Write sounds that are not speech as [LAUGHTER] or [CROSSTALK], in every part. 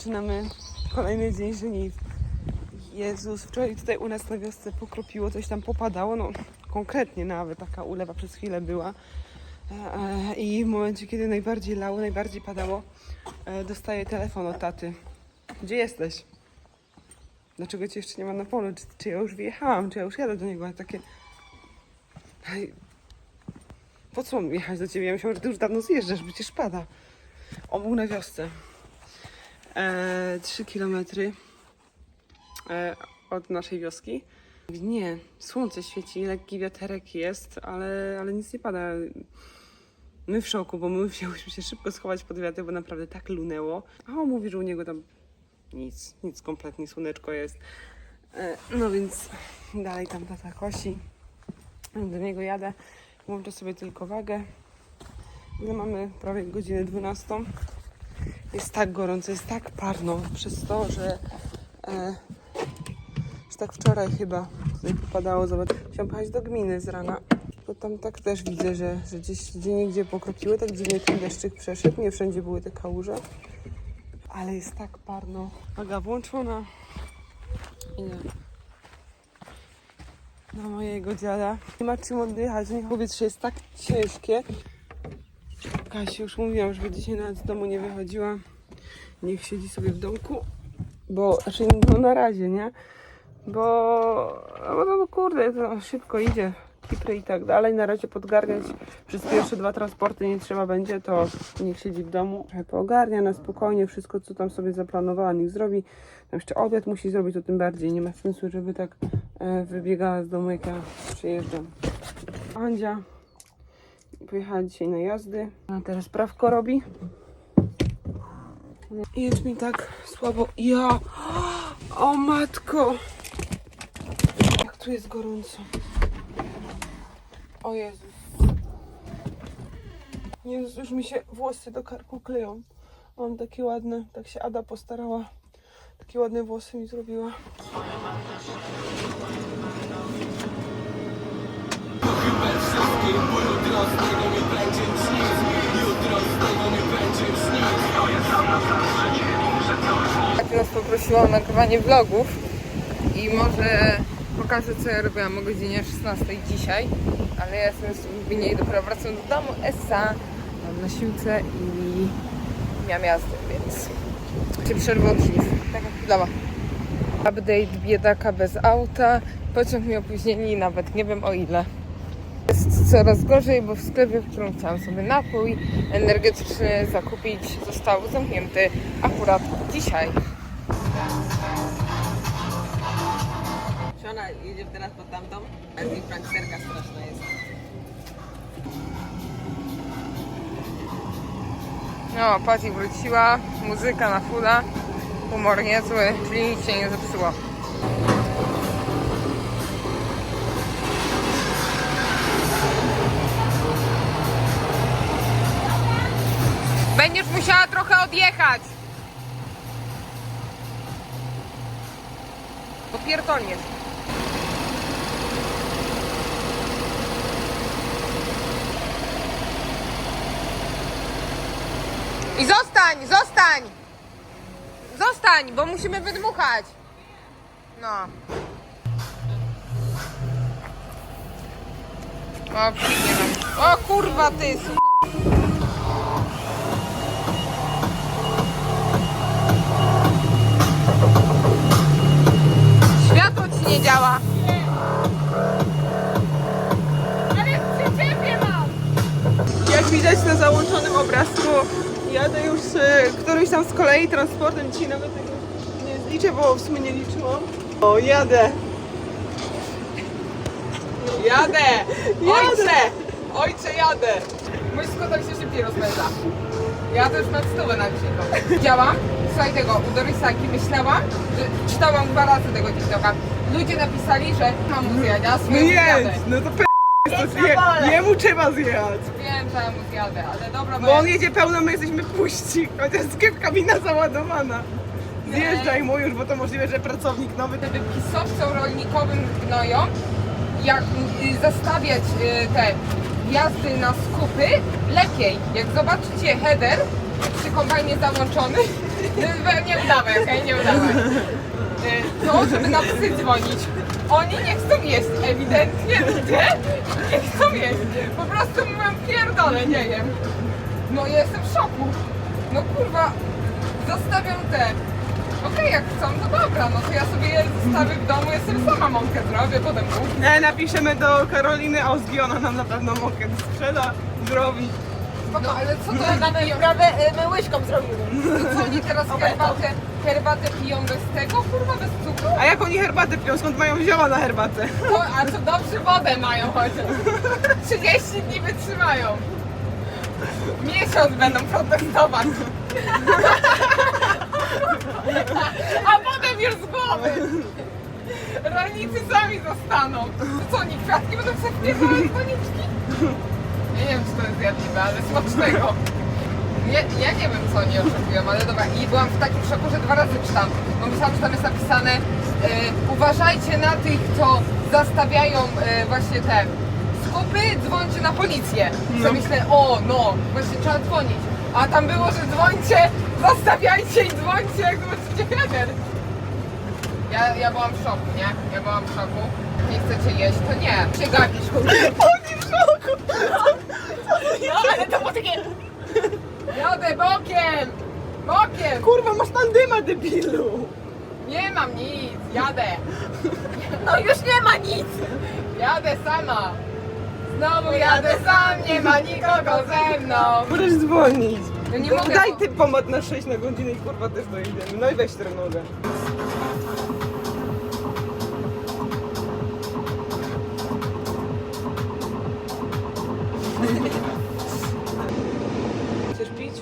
Zaczynamy kolejny dzień żniw. Jezus, wczoraj tutaj u nas na wiosce pokropiło, coś tam popadało, no konkretnie nawet taka ulewa przez chwilę była. E, e, I w momencie, kiedy najbardziej lało, najbardziej padało, e, dostaję telefon od taty. Gdzie jesteś? Dlaczego cię jeszcze nie ma na polu? Czy, czy ja już wyjechałam? Czy ja już jadę do niego? A takie... Po co mam jechać do ciebie? Ja myślałam, że ty już dawno zjeżdżasz, przecież pada. On był na wiosce. E, 3 kilometry e, od naszej wioski. Nie, słońce świeci, lekki wiaterek jest, ale, ale nic nie pada. My w szoku, bo my wzięłyśmy się szybko schować pod wiatr, bo naprawdę tak lunęło. A on mówi, że u niego tam nic, nic kompletnie, słoneczko jest. E, no więc dalej tam tata kosi. Do niego jadę. Włączę sobie tylko wagę. No mamy prawie godzinę 12. Jest tak gorąco, jest tak parno przez to, że, e, tak wczoraj chyba tutaj popadało. Zobacz, chciałam pojechać do gminy z rana. Bo tam tak też widzę, że, że gdzieś gdzie niegdzie pokropiły, tak dziwnie ten deszczyk przeszedł. Nie wszędzie były te kałuże. Ale jest tak parno. Waga włączona. Idę na mojego dziada. Nie ma czym oddychać, niech powietrze jest tak ciężkie. Kasi już mówiłam, żeby dzisiaj nawet z domu nie wychodziła. Niech siedzi sobie w domku. Bo, znaczy no na razie, nie? Bo, no, bo no kurde, to szybko idzie. Kipry i tak dalej. Na razie podgarniać przez pierwsze dwa transporty nie trzeba będzie, to niech siedzi w domu. Trochę poogarnia na spokojnie wszystko, co tam sobie zaplanowała, niech zrobi. Tam jeszcze obiad musi zrobić, to tym bardziej. Nie ma sensu, żeby tak e, wybiegała z domu, jak ja przyjeżdżam. Andzia pojechała dzisiaj na jazdy. A teraz prawko robi. I Jest mi tak słabo. Ja! O matko! Jak tu jest gorąco. O Jezus. Jezus, już mi się włosy do karku kleją. Mam takie ładne, tak się Ada postarała. Takie ładne włosy mi zrobiła. Tak nas poprosiła o nagrywanie vlogów i może pokażę co ja robiłam o godzinie 16 dzisiaj, ale ja jestem w Lublinie i dopiero wracam do domu, Essa, mam na siłce i miałam jazdę, więc się przerwę od tak jak chwilowa. Update biedaka bez auta, pociąg mi opóźnieni nawet nie wiem o ile. Jest coraz gorzej, bo w sklepie, w którym chciałam sobie napój energetyczny zakupić, został zamknięty akurat dzisiaj. Czy ona jedzie teraz pod tamtą? A z niej pranksterka straszna jest. No, Patty wróciła, muzyka na fulla, humor niezły, czyli nic się nie zepsuło. Będziesz musiała trochę odjechać. Popierdolniesz. I zostań, zostań! Zostań, bo musimy wydmuchać. No. O. O kurwa ty, su- nie działa. Ale przy ciebie mam. Jak widać na załączonym obrazku, jadę już e, którymś tam z kolei transportem. Dzisiaj nawet tego nie zliczę, bo w sumie nie liczyłam. O, jadę! Jadę! Ojcze! Ojcze, jadę! Mój skuter się szybciej rozpędza. Ja już nad stówę na dzisiaj. Widziałam, słuchaj tego, u Dorisaki myślałam, że czytałam dwa razy tego TikToka. Ludzie napisali, że mam mu zjechać, a No zjadę. jedź! No to p... jest to je, Jemu trzeba zjechać. Wiem, że ja mu zjadę, ale dobra, Bo on jedzie pełno, my jesteśmy puści. Chociaż kabina załadowana. Zjeżdżaj mu już, bo to możliwe, że pracownik nowy Gdyby pisowcom rolnikowym gnoją, jak y, zastawiać y, te jazdy na skupy, lepiej. Jak zobaczycie header przy kombajnie załączony, [LAUGHS] Nie udawaj, okej, nie udawaj. Y, To, żeby na psy dzwonić. Oni nie chcą jeść, ewidentnie, nie? Nie chcą jeść. Po prostu mówią pierdolę, nie wiem. No jestem w szoku. No kurwa, zostawiam te. Okej, jak chcą, to dobra, no to ja sobie je zostawię w domu, ja sobie sama mąkę zrobię, potem mów. E, napiszemy do Karoliny Ozgi, ona nam na pewno mokę sprzeda, zrobi. No ale co to Mamy piją? prawie y, my łyżką zrobimy. Co oni teraz herbatę, herbatę piją bez tego? Kurwa, bez cukru? A jak oni herbatę piją, skąd mają zioła na herbatę? To, a co dobrze wodę mają chociaż. 30 dni wytrzymają. Miesiąc będą protestować. A potem już z głowy. Rolnicy sami zostaną. To co, oni kwiatki będą sobie wpierdalać w doniczki? Ja nie wiem, czy to jest zjadliwe, ale smacznego. Nie, ja nie wiem, co oni oczekują, ale dobra. I byłam w takim szoku, że dwa razy czytam. Bo myślałam, że tam jest napisane e, uważajcie na tych, co zastawiają e, właśnie te skupy, dzwońcie na policję. No. No. myślę, o no, właśnie trzeba dzwonić. A tam było, że dzwońcie, zastawiajcie i dzwońcie, jak zobaczycie header. Ja, ja byłam w szoku, nie? Ja byłam w szoku. Nie chcecie jeść, to nie. Się gapisz, kurwa. No ale to było takie... Jadę bokiem! Bokiem! Kurwa, masz tandyma, debilu! Nie mam nic, jadę. No już nie ma nic. Jadę sama. Znowu jadę sam, nie ma nikogo ze mną. Możesz dzwonić. No nie mogę, Daj ty pomad na 6 na godzinę i kurwa też dojedziemy. No i weź trenogę. Chcesz pić?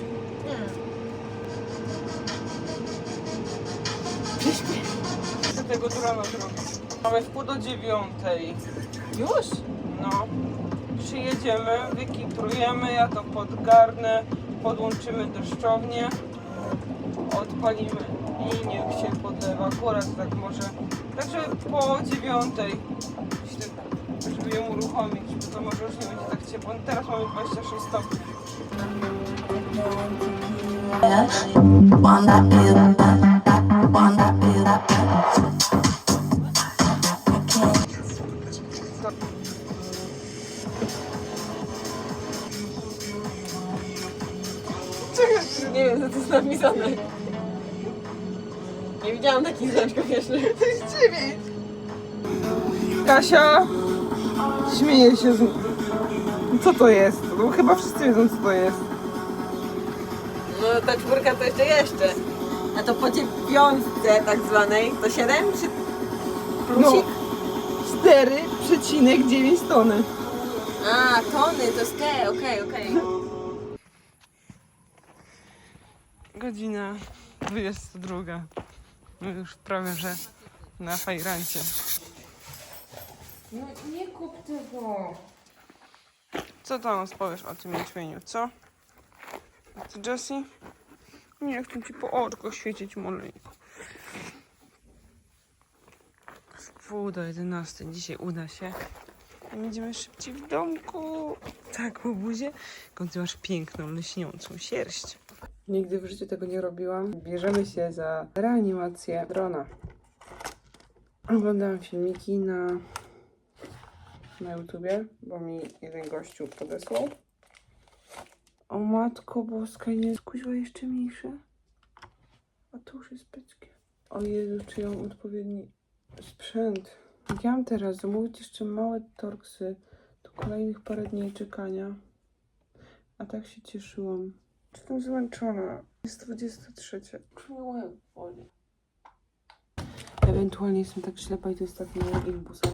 Chcę tego do rana zrobić. Mamy w pół do dziewiątej. Już? No. Przyjedziemy, wykiprujemy, ja to podgarnę, podłączymy deszczownię, odpalimy i niech się podlewa. Akurat tak może. Także po dziewiątej, żeby ją uruchomić, bo to może już nie będzie tak ciepło. Teraz mamy 26 stopni. Wanna Nie wiem, co to jest napisane. Nie widziałam takich znaczków jeszcze. To jest dziewięć. Kasia śmieje się z... Co to jest? No, chyba wszyscy wiedzą co to jest. No ta czwórka to jeszcze jeszcze. A to po dziewiątce tak zwanej to 7 czy No, plusik? 4,9 tony. A, tony, to jest te, okej, okej. Godzina 22. No już prawie, że na fajrancie. No nie kup tego. Co tam powiesz o tym jęczmieniu, co? A ty, Jessie? Nie chcę ci po oczkach świecić, maleńko. W pół do 11 dzisiaj uda się. Będziemy szybciej w domku. Tak, łobuzie. Skąd ty masz piękną, lśniącą sierść. Nigdy w życiu tego nie robiłam. Bierzemy się za reanimację drona. Oglądałam filmiki na, na YouTubie, bo mi jeden gościu podesłał. O matko boska, nie kuźwa jeszcze mniejsze? A to już jest pyckie. O Jezu, czy mam odpowiedni sprzęt. Ja mam teraz zamówić jeszcze małe torksy do kolejnych parę dni czekania. A tak się cieszyłam. Jestem zmęczona. Jest 23. Czuję łeb boli. Ewentualnie jestem tak ślepa i to jest tak mały imbus.